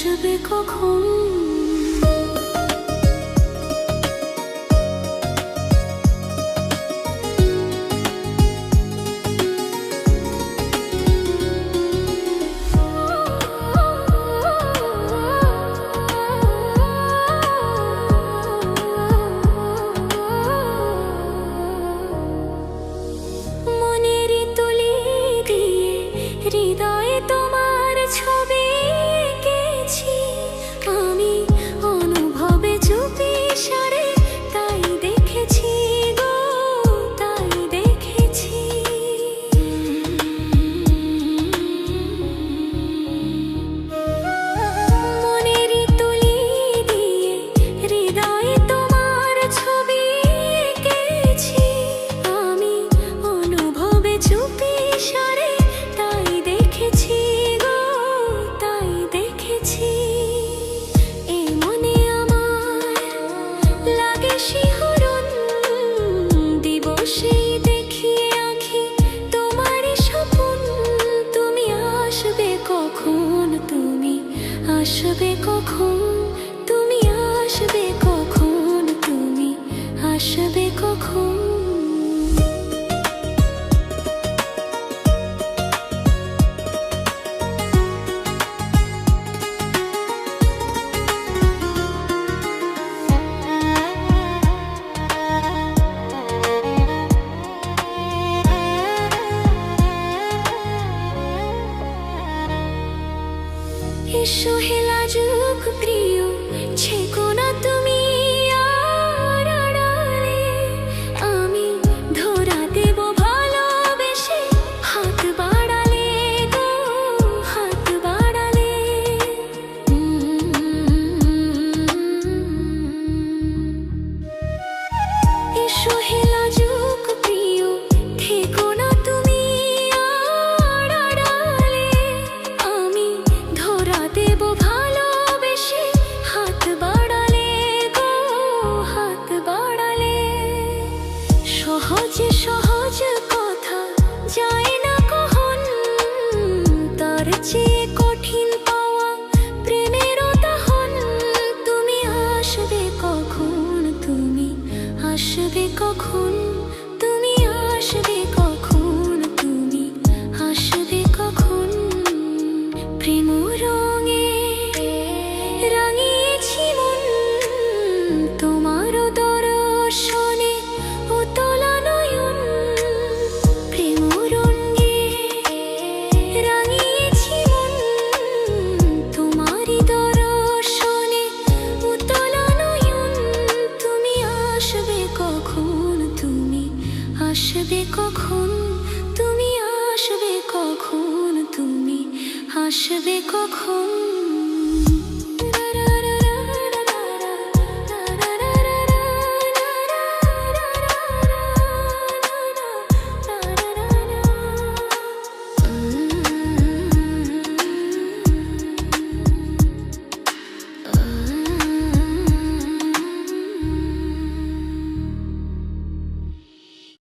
আসবে কখন? থাকে শিহরণ দিবসেই দেখি তুমি আসবে কখন? তুমি আসবে তুমি আসবে কখন? তুমি আসবে কখন? সোহেলা should আসবে কখন?